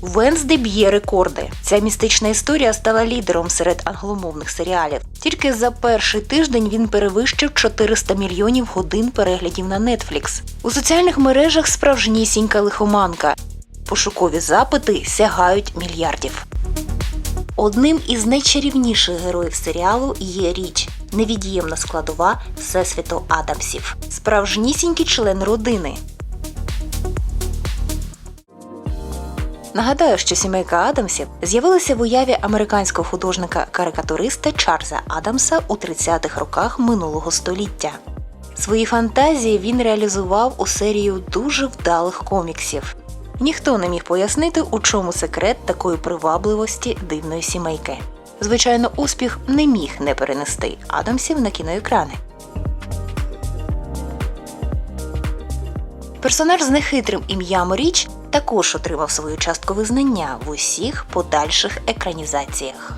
Венсди б'є рекорди. Ця містична історія стала лідером серед англомовних серіалів. Тільки за перший тиждень він перевищив 400 мільйонів годин переглядів на Netflix. У соціальних мережах справжнісінька лихоманка. Пошукові запити сягають мільярдів. Одним із найчарівніших героїв серіалу є річ невід'ємна складова всесвіту Адамсів, справжнісінький член родини. Нагадаю, що сімейка Адамсів з'явилася в уяві американського художника-карикатуриста Чарльза Адамса у 30-х роках минулого століття. Свої фантазії він реалізував у серію дуже вдалих коміксів. Ніхто не міг пояснити, у чому секрет такої привабливості дивної сімейки. Звичайно, успіх не міг не перенести Адамсів на кіноекрани. Персонаж з нехитрим ім'ям Річ також отримав свою частку визнання в усіх подальших екранізаціях.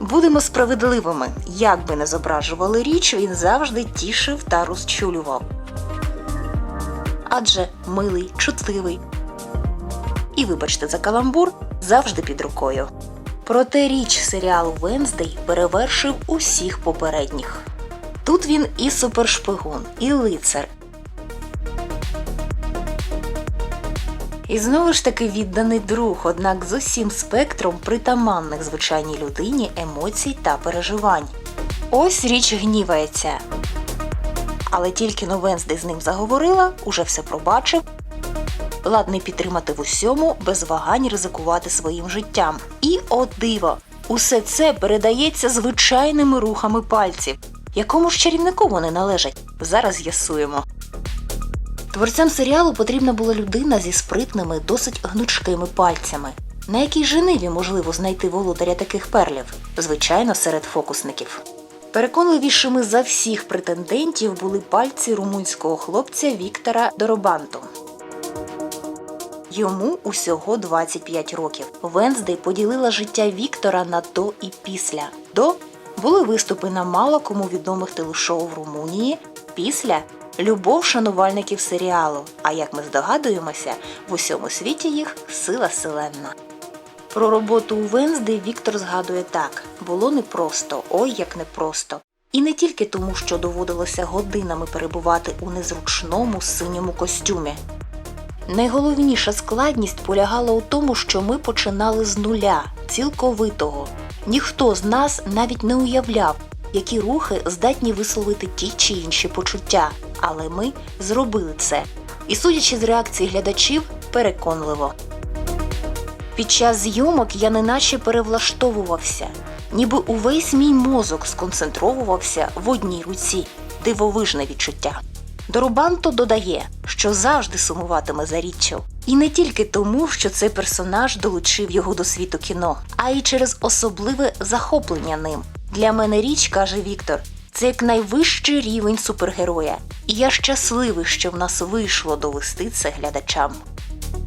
Будемо справедливими, як би не зображували річ, він завжди тішив та розчулював. Адже милий, чутливий. І, вибачте за каламбур, завжди під рукою. Проте річ серіалу Венздей перевершив усіх попередніх. Тут він і супершпигун, і лицар, І знову ж таки відданий друг, однак з усім спектром притаманних звичайній людині емоцій та переживань. Ось річ гнівається. Але тільки но Венсдей з ним заговорила, уже все пробачив. Ладний підтримати в усьому, без вагань ризикувати своїм життям. І о диво! Усе це передається звичайними рухами пальців. Якому ж чарівнику вони належать? Зараз з'ясуємо. Творцям серіалу потрібна була людина зі спритними, досить гнучкими пальцями. На якій жениві можливо знайти володаря таких перлів? Звичайно, серед фокусників. Переконливішими за всіх претендентів були пальці румунського хлопця Віктора Доробанту. Йому усього 25 років. Венздей поділила життя Віктора на до і після. До були виступи на мало кому відомих телешоу в Румунії. Після любов шанувальників серіалу. А як ми здогадуємося, в усьому світі їх сила селенна. Про роботу у Венсди Віктор згадує так: було непросто, ой як непросто. І не тільки тому, що доводилося годинами перебувати у незручному синьому костюмі. Найголовніша складність полягала у тому, що ми починали з нуля, цілковитого. Ніхто з нас навіть не уявляв, які рухи здатні висловити ті чи інші почуття, але ми зробили це. І судячи з реакції глядачів, переконливо. Під час зйомок я неначе перевлаштовувався, ніби увесь мій мозок сконцентровувався в одній руці дивовижне відчуття. Дорубанто додає, що завжди сумуватиме за річчю. І не тільки тому, що цей персонаж долучив його до світу кіно, а й через особливе захоплення ним. Для мене річ, каже Віктор, це як найвищий рівень супергероя. І я щасливий, що в нас вийшло довести це глядачам.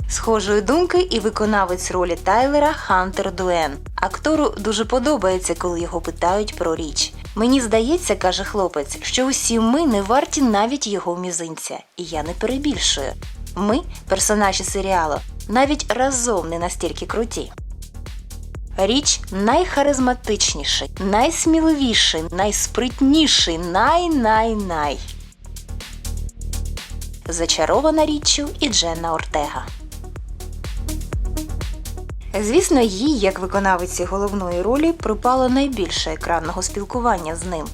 Схожої думки і виконавець ролі Тайлера Хантер Дуен. Актору дуже подобається, коли його питають про річ. Мені здається, каже хлопець, що усі ми не варті навіть його мізинця, і я не перебільшую. Ми, персонажі серіалу, навіть разом не настільки круті. Річ найхаризматичніший, найсміливіший, найспритніший, най-най-най. Зачарована річчю і Дженна Ортега. Звісно, їй, як виконавиці головної ролі, припало найбільше екранного спілкування з ним.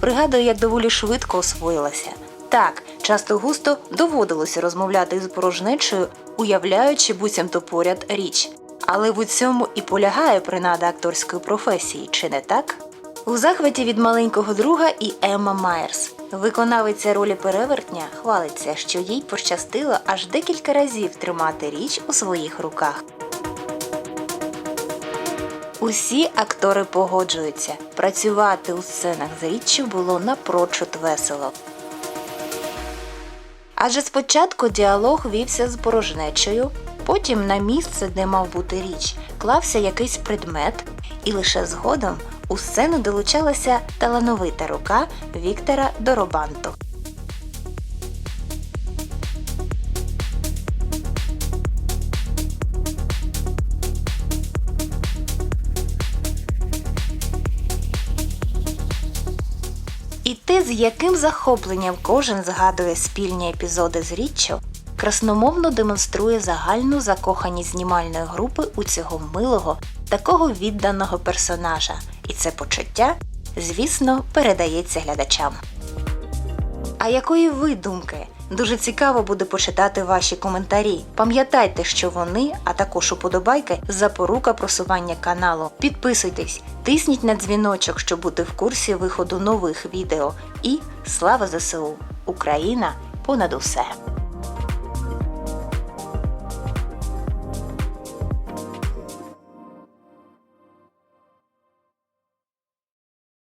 Пригадую, як доволі швидко освоїлася. Так, часто густо доводилося розмовляти з порожнечою, уявляючи буцімто поряд річ. Але в цьому і полягає принада акторської професії, чи не так? У захваті від маленького друга і Емма Майерс. Виконавиця ролі перевертня хвалиться, що їй пощастило аж декілька разів тримати річ у своїх руках. Усі актори погоджуються. Працювати у сценах з річчю було напрочуд весело. Адже спочатку діалог вівся з порожнечею, потім на місце, де мав бути річ, клався якийсь предмет, і лише згодом у сцену долучалася талановита рука Віктора Доробанту. Те, з яким захопленням кожен згадує спільні епізоди з річчю, красномовно демонструє загальну закоханість знімальної групи у цього милого, такого відданого персонажа, і це почуття, звісно, передається глядачам. А якої ви думки? Дуже цікаво буде почитати ваші коментарі. Пам'ятайте, що вони, а також уподобайки, запорука просування каналу. Підписуйтесь, тисніть на дзвіночок, щоб бути в курсі виходу нових відео. І слава ЗСУ! Україна понад усе!